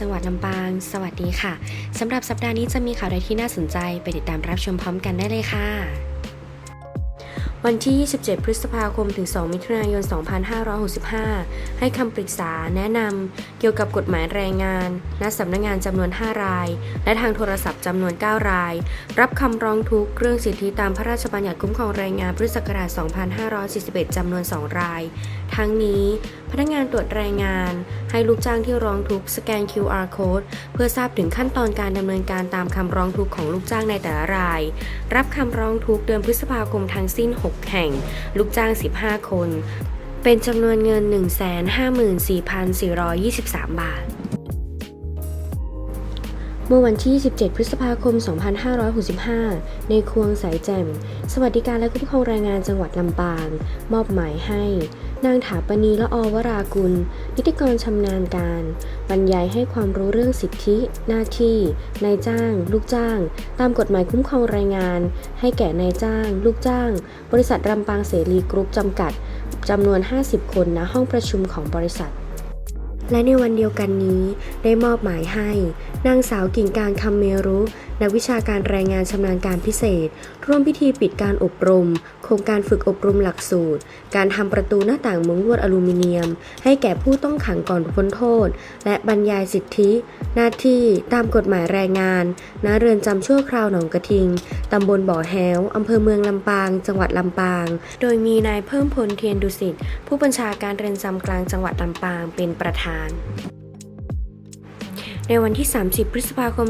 จังหวัดลำปาง สวัสดีค่ะสำหรับสัปดาห์นี้จะมีข่าวใดที่น่าสนใจไปติดตามรับชมพร้อมกันได้เลยค่ะ วันที่ 27 พฤษภาคมถึง 2 มิถุนายน 2565 ให้คำปรึกษาแนะนำเกี่ยวกับกฎหมายแรงงานณสำนักงงานจำนวน 5 ราย และทางโทรศัพท์จำนวน 9 ราย รับคำร้องทุกข์เรื่องสิทธิตามพระราชบัญญัติคุ้มครองแรงงานพุทธศักราช 2541จำนวน 2 ราย ทั้งนี้ พนักงานตรวจแรงงาน ให้ลูกจ้างที่ร้องทุกข์สแกน QR code เพื่อทราบถึงขั้นตอนการดำเนินการตามคำร้องทุกข์ของลูกจ้างในแต่ละราย รับคำร้องทุกข์เดือนพฤษภาคมทั้งสิ้น 6 แห่ง ลูกจ้าง 15 คน เป็นจำนวนเงิน 154,423 บาท เมื่อวันที่ 17 พฤษภาคม 2565 ในควงสายแจ่ม สวัสดิการและคุ้มครองแรงงานจังหวัดลำปาง มอบหมายให้ นางถาปณีละอวรากุล นิติกรชำนาญการ บรรยายให้ความรู้เรื่องสิทธิ หน้าที่ นายจ้าง ลูกจ้าง ตามกฎหมายคุ้มครองแรงงาน ให้แก่นายจ้าง ลูกจ้าง บริษัทรำปางเสรีกรุ๊ปจำกัดจำนวน 50 คนณห้องประชุมของบริษัท และในวันเดียวกันนี้ได้มอบหมายให้นางสาวกิ่งการคำเมรุ นักวิชาการแรงงานชำนาญการพิเศษ ร่วมพิธีปิดการอบรม โครงการฝึกอบรมหลักสูตร การทำประตูหน้าต่างมุ้งลวดอลูมิเนียม ให้แก่ผู้ต้องขังก่อนพ้นโทษ และบรรยายสิทธิ หน้าที่ตามกฎหมายแรงงานณเรือนจำชั่วคราวหนองกระทิงตำบลบ่อแฮวอำเภอเมืองลำปาง จังหวัดลำปาง โดยมีนายเพิ่มพลเทียนดุสิตผู้บัญชาการเรือนจำกลางจังหวัดลำปางเป็นประธาน ในวันที่ 30 พฤษภาคม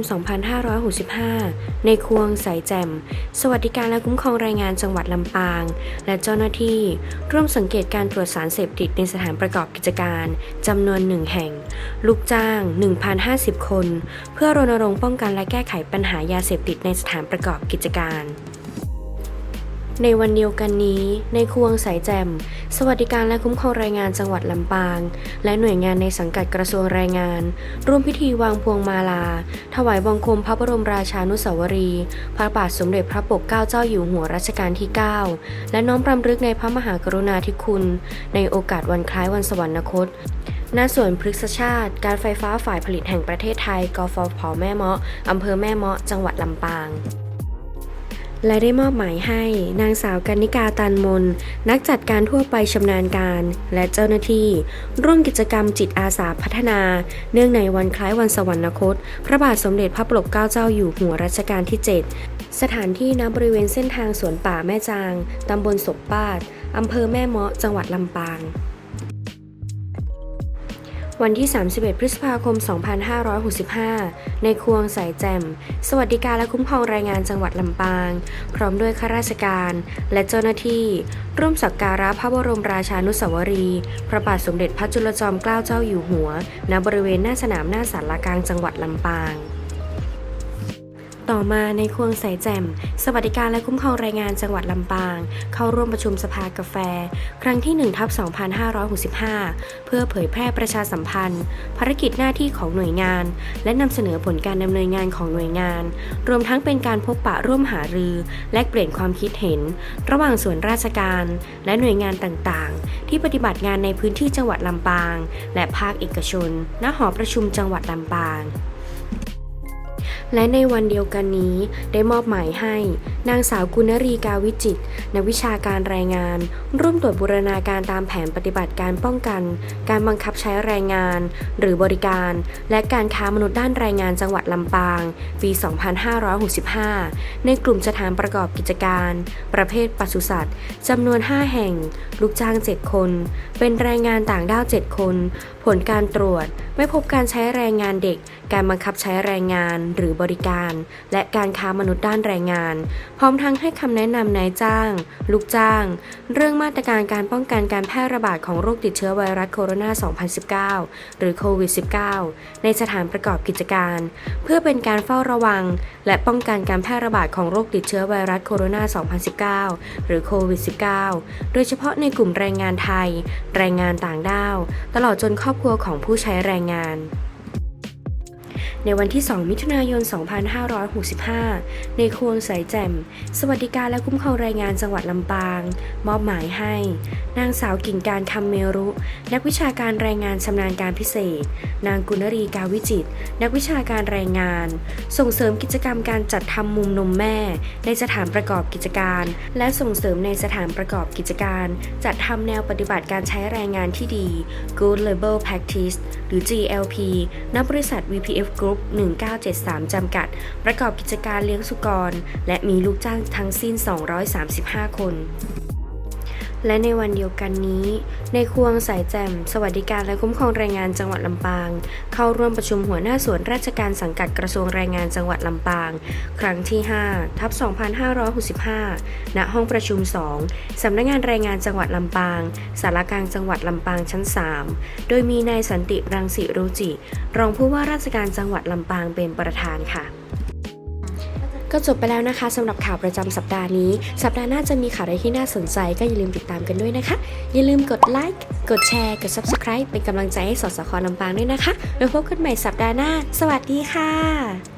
2565 ในควงสายแจ่ม สวัสดิการและคุ้มครองแรงงานจังหวัดลำปาง และเจ้าหน้าที่ ร่วมสังเกตการตรวจสารเสพติดในสถานประกอบกิจการจำนวนหนึ่งแห่ง ลูกจ้าง 1,050 คน เพื่อรณรงค์ป้องกันและแก้ไขปัญหายาเสพติดในสถานประกอบกิจการ ในวันเดียวกันนี้ ในควงสายแจมสวัสดิการและคุ้มครองแรงงานจังหวัดลำปาง และหน่วยงานในสังกัดกระทรวงแรงงาน ร่วมพิธีวางพวงมาลา ถวายบังคมพระบรมราชานุสาวรีย์พระบาทสมเด็จพระปกเกล้าเจ้าอยู่หัวรัชกาลที่ 9 และน้อมรำลึกในพระมหากรุณาธิคุณ ในโอกาสวันคล้ายวันสวรรคตณสวนพฤกษชาติ การไฟฟ้าฝ่ายผลิตแห่งประเทศไทย กฟผ แม่เมาะอำเภอแม่เมาะ จังหวัดลำปาง และได้มอบหมายให้นางสาวกันนิกาตันมน นักจัดการทั่วไปชำนาญการ และเจ้าหน้าที่ ร่วมกิจกรรมจิตอาสาพัฒนา เนื่องในวันคล้ายวันสวรรคต พระบาทสมเด็จพระปกเกล้าเจ้าอยู่หัวรัชกาลที่ 7 สถานที่ณบริเวณเส้นทางสวนป่าแม่จาง ตำบลศกปาดอำเภอแม่เมาะจังหวัดลำปาง วันที่ 31 พฤษภาคม 2565 ในควงสายแจ่ม สวัสดิการและคุ้มครองแรงงานจังหวัดลำปาง พร้อมด้วยข้าราชการและเจ้าหน้าที่ ร่วมสักการะพระบรมราชานุสาวรี พระบาทสมเด็จพระจุลจอมเกล้าเจ้าอยู่หัว ณ บริเวณหน้าสนามหน้าสารกลางจังหวัดลำปาง ต่อมาในควงสายแจ่ม สวัสดิการและคุ้มครองแรงงานจังหวัดลำปาง เข้าร่วมประชุมสภากาแฟ ครั้งที่1ทับ2565 เพื่อเผยแพร่ประชาสัมพันธ์ ภารกิจหน้าที่ของหน่วยงาน และนำเสนอผลการดำเนินงานของหน่วยงาน รวมทั้งเป็นการพบปะร่วมหารือ แลกเปลี่ยนความคิดเห็น ระหว่างส่วนราชการ และหน่วยงานต่างๆ ที่ปฏิบัติงานในพื้นที่จังหวัดลำปาง และภาคเอกชน ณ หอประชุมจังหวัดลำปาง และในวันเดียวกันนี้ได้มอบหมายให้ นางสาวกุณรีกาวิจิตนักวิชาการแรงงาน ร่วมตรวจบูรณาการตามแผนปฏิบัติการป้องกัน การบังคับใช้แรงงาน หรือบริการ และการค้ามนุษย์ด้านแรงงานจังหวัดลำปาง ปี 2565 ในกลุ่มสถานประกอบกิจการ ประเภทปศุสัตว์จำนวน 5 แห่ง ลูกจ้าง 7 คน เป็นแรงงานต่างด้าว 7 คน ผลการตรวจไม่พบการใช้แรงงานเด็ก การบังคับใช้แรงงานหรือบริการ และการค้ามนุษย์ด้านแรงงาน พร้อมทั้งให้คำแนะนำนายจ้าง ลูกจ้าง เรื่องมาตรการการป้องกันการแพร่ระบาดของโรคติดเชื้อไวรัสโคโรนา 2019 หรือโควิด -19 ในสถานประกอบกิจการ เพื่อเป็นการเฝ้าระวัง และป้องกันการแพร่ระบาดของโรคติดเชื้อไวรัสโคโรนา 2019 หรือโควิด -19 โดยเฉพาะในกลุ่มแรงงานไทย แรงงานต่างด้าว ตลอดจนครอบครัวของผู้ใช้แรงงาน ในวันที่ 2 มิถุนายน 2565 ในควงสายแจ่ม สวัสดิการและคุ้มครองแรงงานจังหวัดลำปาง มอบหมายให้ นางสาวกิ่งการคำเมรุ นักวิชาการแรงงานชำนาญการพิเศษ นางกุณรีกาวิจิต นักวิชาการแรงงาน ส่งเสริมกิจกรรมการจัดทำมุมนมแม่ ในสถานประกอบกิจการ และส่งเสริมในสถานประกอบกิจการ จัดทำแนวปฏิบัติการใช้แรงงานที่ดี Good Labor Practice หรือ GLP ณบริษัท VPF Group 1973 จำกัด ประกอบกิจการเลี้ยงสุกร และมีลูกจ้างทั้งสิ้น 235 คน และในวันเดียวกันนี้ ในควงสายแจ่ม สวัสดิการและคุ้มครองแรงงานจังหวัดลำปาง เข้าร่วมประชุมหัวหน้าส่วนราชการสังกัดกระทรวงแรงงานจังหวัดลำปาง ครั้งที่ 5 ทับ 2565 ณ ห้องประชุม 2 สำนักงานแรงงานจังหวัดลำปาง สารกลางจังหวัดลำปางชั้น 3 โดยมีนายสันติรังสิรุจิ รองผู้ว่าราชการจังหวัดลำปางเป็นประธานค่ะ ก็จบไปแล้วนะคะสำหรับข่าวประจำสัปดาห์นี้ สัปดาห์หน้าจะมีข่าวอะไรที่น่าสนใจก็อย่าลืมติดตามกันด้วยนะคะ อย่าลืมกดไลค์กดแชร์ กด Subscribe เป็นกำลังใจให้สสคลำปางด้วยนะคะแล้วพบกันใหม่สัปดาห์หน้า สวัสดีค่ะ